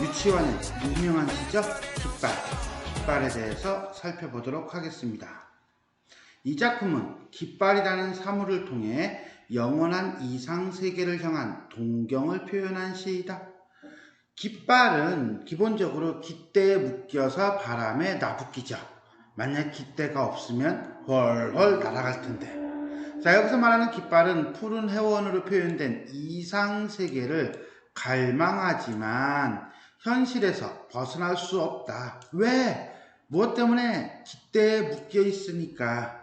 유치원의 유명한 시죠? 깃발. 깃발에 대해서 살펴보도록 하겠습니다. 이 작품은 깃발이라는 사물을 통해 영원한 이상 세계를 향한 동경을 표현한 시이다. 깃발은 기본적으로 깃대에 묶여서 바람에 나붙기죠. 만약 깃대가 없으면 훨훨 날아갈 텐데. 자, 여기서 말하는 깃발은 푸른 회원으로 표현된 이상 세계를 갈망하지만 현실에서 벗어날 수 없다. 왜? 무엇 때문에 깃대에 묶여 있으니까.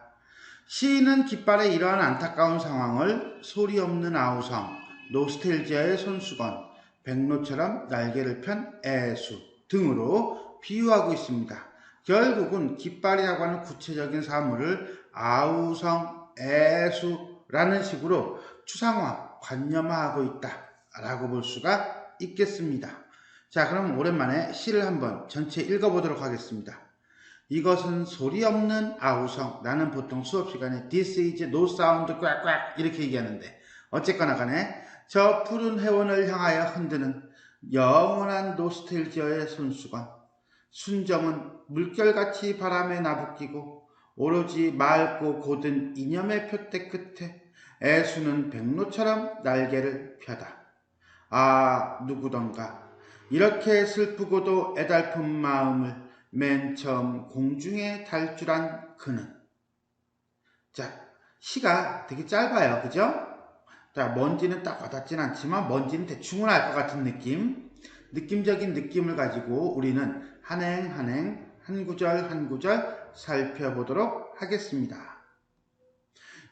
시인은 깃발의 이러한 안타까운 상황을 소리 없는 아우성, 노스텔지아의 손수건, 백로처럼 날개를 편 애수 등으로 비유하고 있습니다. 결국은 깃발이라고 하는 구체적인 사물을 아우성, 애수라는 식으로 추상화, 관념화하고 있다라고 볼 수가 있겠습니다. 자, 그럼 오랜만에 시를 한번 전체 읽어보도록 하겠습니다. 이것은 소리 없는 아우성. 나는 보통 수업 시간에 this is no sound 꽉꽉 이렇게 얘기하는데 어쨌거나 간에 저 푸른 회원을 향하여 흔드는 영원한 노스텔지어의 손수건. 순정은 물결같이 바람에 나부끼고 오로지 맑고 고든 이념의 표대 끝에 애수는 백로처럼 날개를 펴다. 아 누구던가 이렇게 슬프고도 애달픈 마음을 맨 처음 공중에 탈출한 그는 자 시가 되게 짧아요 그죠? 자 먼지는 딱 와닿진 않지만 먼지는 대충은 알 것 같은 느낌 느낌적인 느낌을 가지고 우리는 한 행 한 행 한 구절 한 구절 살펴보도록 하겠습니다.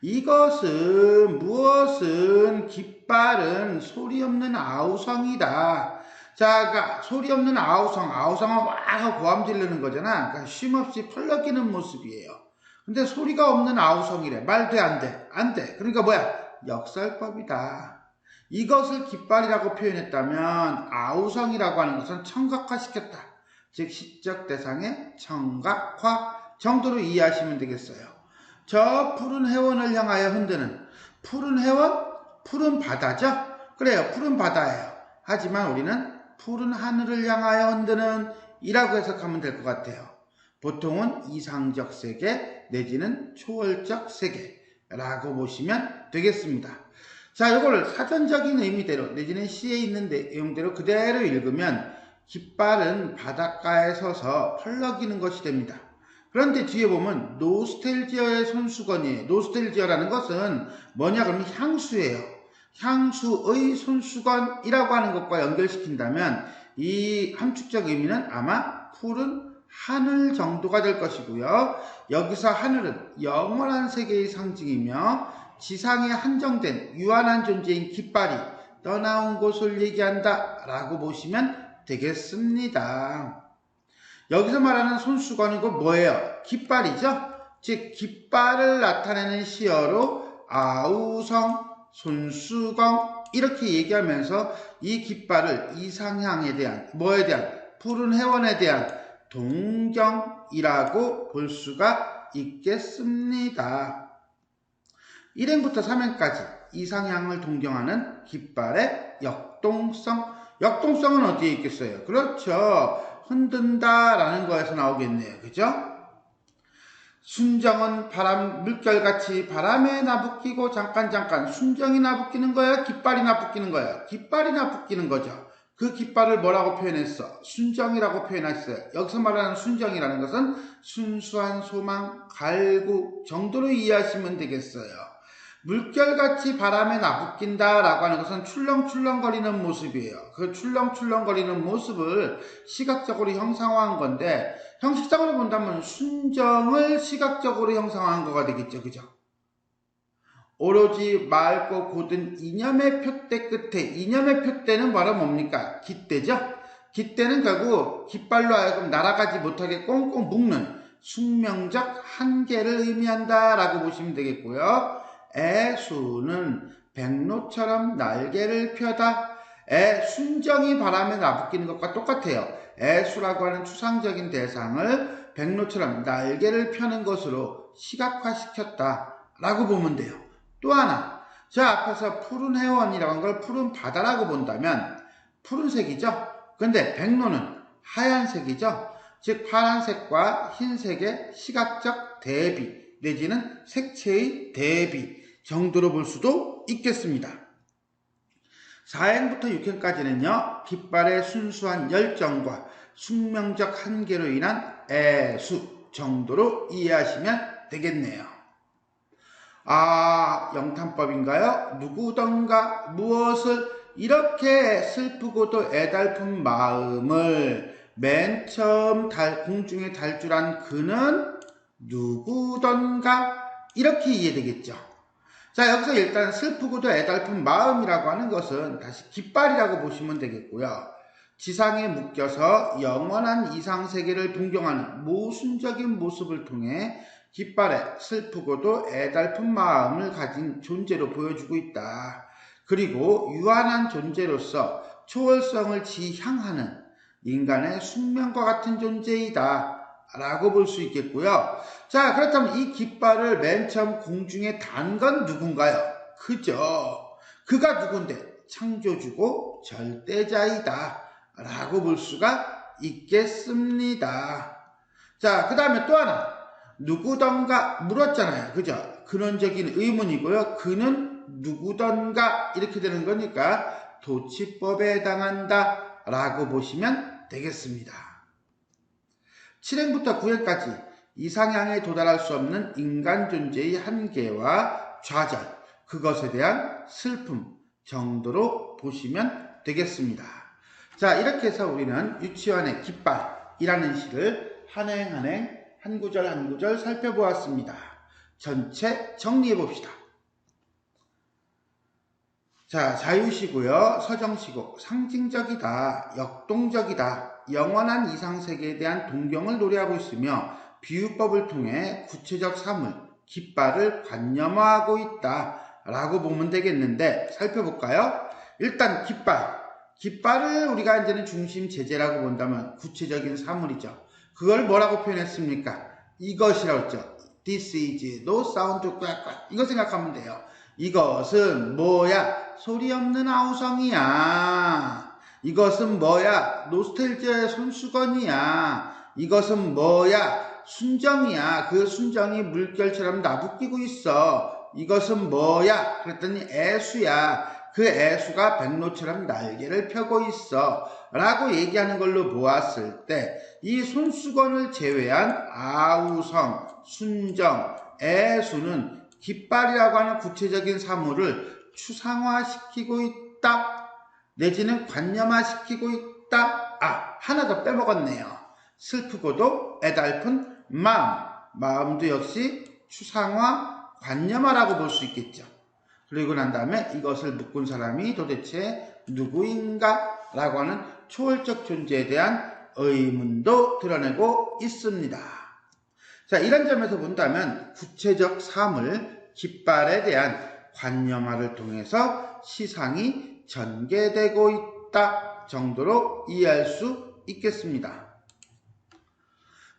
이것은 무엇은 깃발은 소리 없는 아우성이다. 자, 그러니까 소리 없는 아우성, 아우성은 와 하고 고함 지르는 거잖아. 그러니까 쉼없이 펄럭이는 모습이에요. 근데 소리가 없는 아우성이래. 말돼 안 돼. 안 돼. 그러니까 뭐야? 역설법이다. 이것을 깃발이라고 표현했다면 아우성이라고 하는 것은 청각화시켰다. 즉 시적 대상의 청각화 정도로 이해하시면 되겠어요. 저 푸른 해원을 향하여 흔드는 푸른 해원? 푸른 바다죠? 그래요. 푸른 바다예요. 하지만 우리는 푸른 하늘을 향하여 흔드는 이라고 해석하면 될 것 같아요. 보통은 이상적 세계 내지는 초월적 세계라고 보시면 되겠습니다. 자, 이걸 사전적인 의미대로 내지는 시에 있는 내용대로 그대로 읽으면 깃발은 바닷가에 서서 펄럭이는 것이 됩니다. 그런데 뒤에 보면 노스텔지어의 손수건이에요. 노스텔지어라는 것은 뭐냐 그러면 향수예요. 향수의 손수건이라고 하는 것과 연결시킨다면 이 함축적 의미는 아마 푸른 하늘 정도가 될 것이고요. 여기서 하늘은 영원한 세계의 상징이며 지상에 한정된 유한한 존재인 깃발이 떠나온 곳을 얘기한다 라고 보시면 되겠습니다. 여기서 말하는 손수건이고 뭐예요? 깃발이죠? 즉 깃발을 나타내는 시어로 아우성, 손수건 이렇게 얘기하면서 이 깃발을 이상향에 대한 뭐에 대한 푸른 해원에 대한 동경이라고 볼 수가 있겠습니다. 1행부터 3행까지 이상향을 동경하는 깃발의 역동성. 역동성은 어디에 있겠어요? 그렇죠. 흔든다 라는 거에서 나오겠네요. 그죠? 순정은 바람, 물결같이 바람에 나붙기고 잠깐 잠깐 순정이 나붙기는 거야? 깃발이 나붙기는 거야? 깃발이 나붙기는 거죠. 그 깃발을 뭐라고 표현했어? 순정이라고 표현했어요. 여기서 말하는 순정이라는 것은 순수한 소망, 갈구 정도로 이해하시면 되겠어요. 물결같이 바람에 나붙긴다라고 하는 것은 출렁출렁거리는 모습이에요. 그 출렁출렁거리는 모습을 시각적으로 형상화한 건데 형식적으로 본다면 순정을 시각적으로 형상화한 거가 되겠죠. 그죠? 오로지 맑고 고든 이념의 표대 끝에 이념의 표대는 바로 뭡니까? 깃대죠? 깃대는 결국 깃발로 하여금 날아가지 못하게 꽁꽁 묶는 숙명적 한계를 의미한다라고 보시면 되겠고요. 애수는 백로처럼 날개를 펴다 애 순정이 바람에 나붙기는 것과 똑같아요. 애수라고 하는 추상적인 대상을 백로처럼 날개를 펴는 것으로 시각화시켰다 라고 보면 돼요. 또 하나, 저 앞에서 푸른 해원이라고 한 걸 푸른 바다라고 본다면 푸른색이죠? 근데 백로는 하얀색이죠. 즉 파란색과 흰색의 시각적 대비 내지는 색채의 대비 정도로 볼 수도 있겠습니다. 4행부터 6행까지는요, 깃발의 순수한 열정과 숙명적 한계로 인한 애수 정도로 이해하시면 되겠네요. 아, 영탄법인가요? 누구던가 무엇을 이렇게 슬프고도 애달픈 마음을 맨 처음 달, 공중에 달줄한 그는 누구던가 이렇게 이해되겠죠. 자, 여기서 일단 슬프고도 애달픈 마음이라고 하는 것은 다시 깃발이라고 보시면 되겠고요. 지상에 묶여서 영원한 이상 세계를 동경하는 모순적인 모습을 통해 깃발에 슬프고도 애달픈 마음을 가진 존재로 보여주고 있다. 그리고 유한한 존재로서 초월성을 지향하는 인간의 숙명과 같은 존재이다. 라고 볼 수 있겠고요. 자, 그렇다면 이 깃발을 맨 처음 공중에 단 건 누군가요? 그죠. 그가 누군데? 창조주고 절대자이다. 라고 볼 수가 있겠습니다. 자, 그 다음에 또 하나. 누구던가 물었잖아요. 그죠? 근원적인 의문이고요. 그는 누구던가 이렇게 되는 거니까 도치법에 해당한다. 라고 보시면 되겠습니다. 7행부터 9행까지 이상향에 도달할 수 없는 인간 존재의 한계와 좌절, 그것에 대한 슬픔 정도로 보시면 되겠습니다. 자, 이렇게 해서 우리는 유치원의 깃발이라는 시를 한 행 한 행 한 구절 한 구절 살펴보았습니다. 전체 정리해 봅시다. 자, 자유시고요. 서정시고 상징적이다. 역동적이다. 영원한 이상세계에 대한 동경을 노래하고 있으며 비유법을 통해 구체적 사물, 깃발을 관념화하고 있다. 라고 보면 되겠는데 살펴볼까요? 일단 깃발. 깃발을 우리가 이제는 중심 제재라고 본다면 구체적인 사물이죠. 그걸 뭐라고 표현했습니까? 이것이라고 했죠. This is no sound. 이거 생각하면 돼요. 이것은 뭐야? 소리 없는 아우성이야. 이것은 뭐야? 노스텔지아의 손수건이야. 이것은 뭐야? 순정이야. 그 순정이 물결처럼 나부끼고 있어. 이것은 뭐야? 그랬더니 애수야. 그 애수가 백로처럼 날개를 펴고 있어. 라고 얘기하는 걸로 보았을 때, 이 손수건을 제외한 아우성, 순정, 애수는 깃발이라고 하는 구체적인 사물을 추상화시키고 있다. 내지는 관념화시키고 있다. 아, 하나 더 빼먹었네요. 슬프고도 애달픈 마음. 마음도 역시 추상화, 관념화라고 볼 수 있겠죠. 그리고 난 다음에 이것을 묶은 사람이 도대체 누구인가? 라고 하는 초월적 존재에 대한 의문도 드러내고 있습니다. 자, 이런 점에서 본다면 구체적 사물, 깃발에 대한 관념화를 통해서 시상이 전개되고 있다 정도로 이해할 수 있겠습니다.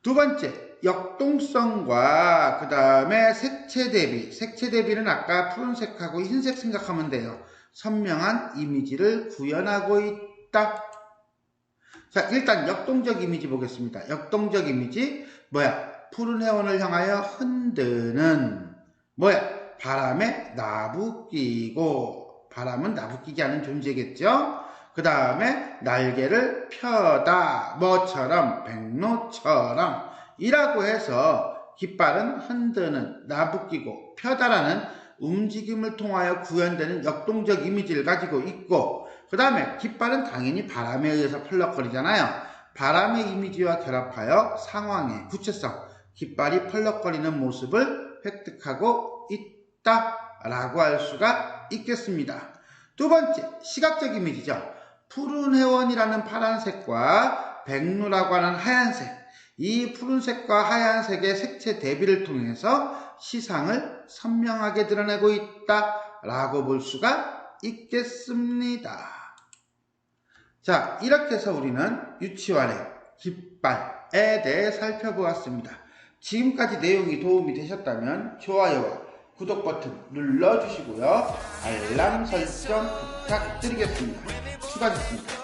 두 번째, 역동성과 그 다음에 색채 대비. 색채 대비는 아까 푸른색하고 흰색 생각하면 돼요. 선명한 이미지를 구현하고 있다. 자, 일단 역동적 이미지 보겠습니다. 역동적 이미지, 뭐야? 푸른 해원을 향하여 흔드는, 뭐야? 바람에 나부 끼고, 바람은 나부끼게 하는 존재겠죠? 그 다음에 날개를 펴다, 뭐처럼, 백로처럼, 이라고 해서 깃발은 흔드는, 나부끼고, 펴다라는 움직임을 통하여 구현되는 역동적 이미지를 가지고 있고, 그 다음에 깃발은 당연히 바람에 의해서 펄럭거리잖아요. 바람의 이미지와 결합하여 상황의 구체성, 깃발이 펄럭거리는 모습을 획득하고 있다 라고 할 수가 있겠습니다. 두 번째, 시각적 이미지죠. 푸른 회원이라는 파란색과 백루라고 하는 하얀색, 이 푸른색과 하얀색의 색채 대비를 통해서 시상을 선명하게 드러내고 있다라고 볼 수가 있겠습니다. 자, 이렇게 해서 우리는 유치원의 깃발에 대해 살펴보았습니다. 지금까지 내용이 도움이 되셨다면 좋아요와 구독 버튼 눌러주시고요. 알람 설정 부탁드리겠습니다. 수고하셨습니다.